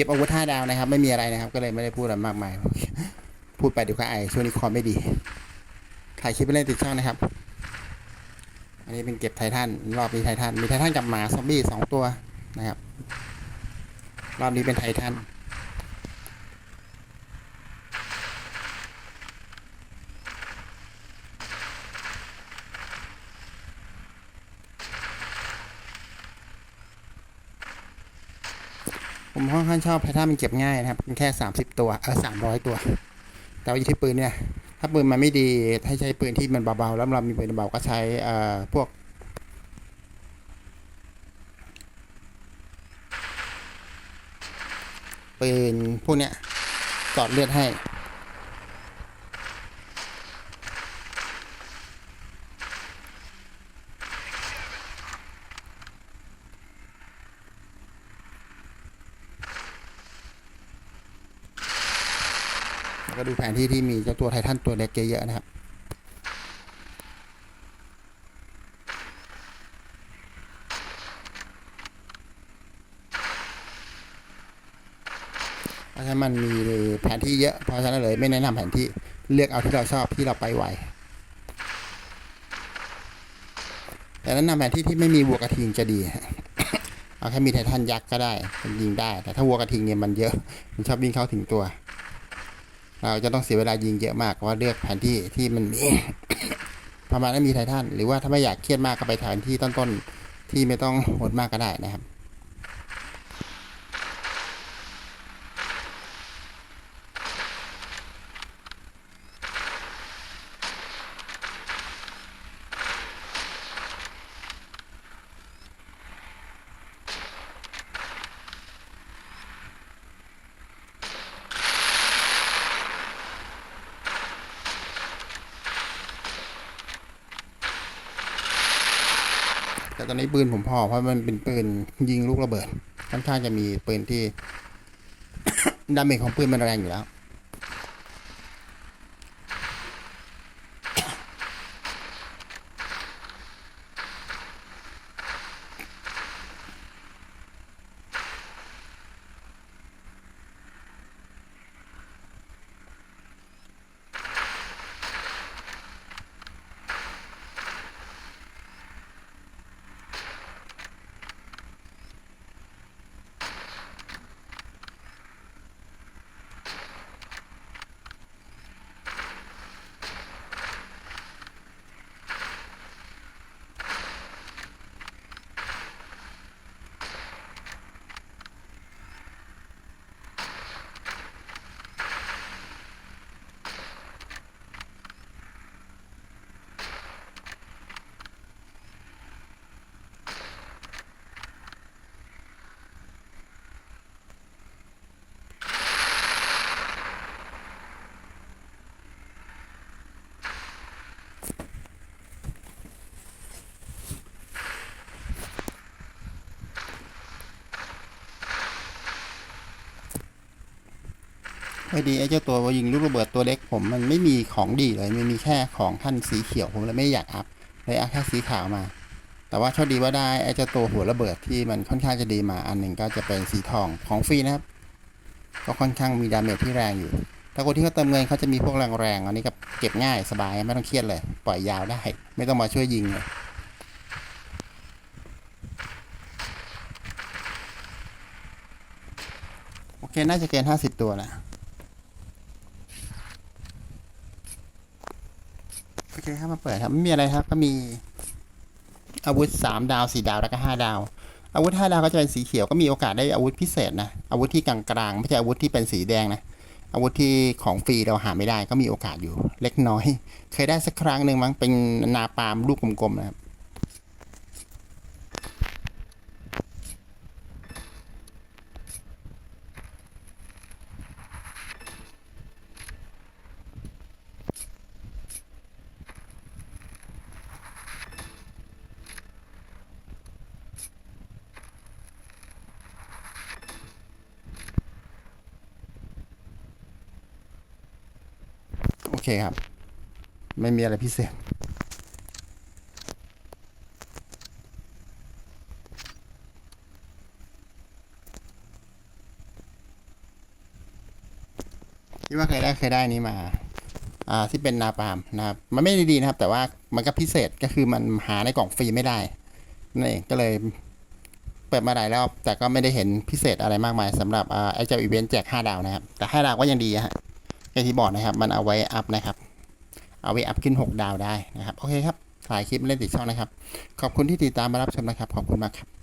ก็บอาวุธห้าดาวนะครับ ไม่มีอะไรนะครับ ก็เลยไม่ได้พูดอะไรมากมาย พูดไปเดี๋ยวก็ไอช่วงนี้คอไม่ดี ถ่ายคลิปไปเล่นติดช่องนะครับ อันนี้เป็นเก็บไททันรอบนี้ไททันมีไททันกับหมาซอมบี้สองตัวนะครับ รอบนี้เป็นไททัน ผมค่อนข้างชอบไททันมันเก็บง่ายนะครับเป็นแค่ 30 ตัวเออสามร้อยตัว แต่ว่าอยู่ที่ปืนเนี่ยถ้าปืนมันไม่ดีถ้าใช้ปืนที่มันเบาๆแล้วเรามีปืนเบาก็ใช้เอ่อพวกปืนพวกเนี้ยจอดเลือดให้ แล้วก็ดูแผนที่ที่มีเจ้าตัวไททันตัวเล็กเยอะๆนะครับเพราะฉะนั้นมันมีแผนที่เยอะ เพราะฉะนั้นเลยไม่แนะนำแผนที่เลือกเอาที่เราชอบที่เราไปไหวแต่แนะนำแผนที่ที่ไม่มีวัวกระทิงจะดีเอาแค่มีไททันยักษ์ก็ได้มันยิงได้ แต่ถ้าวัวกระทิงเนี่ยมันเยอะ มันชอบวิ่งเข้าถึงตัว เราจะต้องเสียเวลายิงเยอะมากเพราะว่าเลือกแผนที่ที่มันมีประมาณนั้นมีไททันหรือว่าถ้าไม่อยากเครียดมากก็ไปแผนที่ต้นๆที่ไม่ต้องโหดมากก็ได้นะครับ แต่ตอนนี้ปืนผมพอเพราะมันเป็นปืนยิงลูกระเบิดค่อนข้างจะมีปืนที่ดาเมจของปืนมันแรงอยู่แล้ว พอดีไอ้เจ้าตัวยิงลูกระเบิดตัวเล็กผมมันไม่มีของดีเลยมันมีแค่ของท่านสีเขียวผมเลยไม่อยากอัพเลยอัพแค่สีขาวมา แต่ว่าโชคดีว่าได้ไอ้เจ้าตัวหัวระเบิดที่มันค่อนข้างจะดีมาอันหนึ่งก็จะเป็นสีทองของฟรีนะครับ ก็ค่อนข้างมีดาเมจที่แรงอยู่ถ้าคนที่เขาเติมเงินเขาจะมีพวกแรงๆอันนี้ก็เก็บง่ายสบายไม่ต้องเครียดเลย ปล่อยยาวได้ ไม่ต้องมาช่วยยิงเลยโอเค น่าจะเกินห้าสิบตัวนะ โอเคครับมาเปิดครับไม่มีอะไรครับ ก็มี อาวุธสามดาวสี่ดาวแล้วก็ห้าดาว อาวุธห้าดาวก็จะเป็นสีเขียวก็มีโอกาสได้อาวุธพิเศษนะอาวุธที่กลางๆไม่ใช่อาวุธที่เป็นสีแดงนะอาวุธที่ของฟรีเราหาไม่ได้ก็มีโอกาสอยู่ เล็กน้อย เคยได้สักครั้งหนึ่งมั้งเป็นนาปามลูกกลมๆนะครับ เคครับ ไม่มีอะไรพิเศษ ที่ว่าเคยได้เคยได้นี้มา อ่าที่เป็นนาปามนะครับ มันไม่ได้ดีนะครับ แต่ว่ามันก็พิเศษก็คือมันหาในกล่องฟรีไม่ได้นั่นเองก็เลยเปิดมาหลายรอบแต่ก็ไม่ได้เห็นพิเศษอะไรมากมายสำหรับอ่าไอเจ้าอีเวนต์แจก 5 ดาวนะครับ แต่5ดาวก็ยังดีอะ ไอย่างที่บอกนะครับ มันเอาไว้อัพนะครับ เอาไว้อัพขึ้น 6 ดาวได้นะครับ โอเคครับถ่ายคลิปเล่นติดช่องนะครับ ขอบคุณที่ติดตามมารับชมนะครับ ขอบคุณมากครับ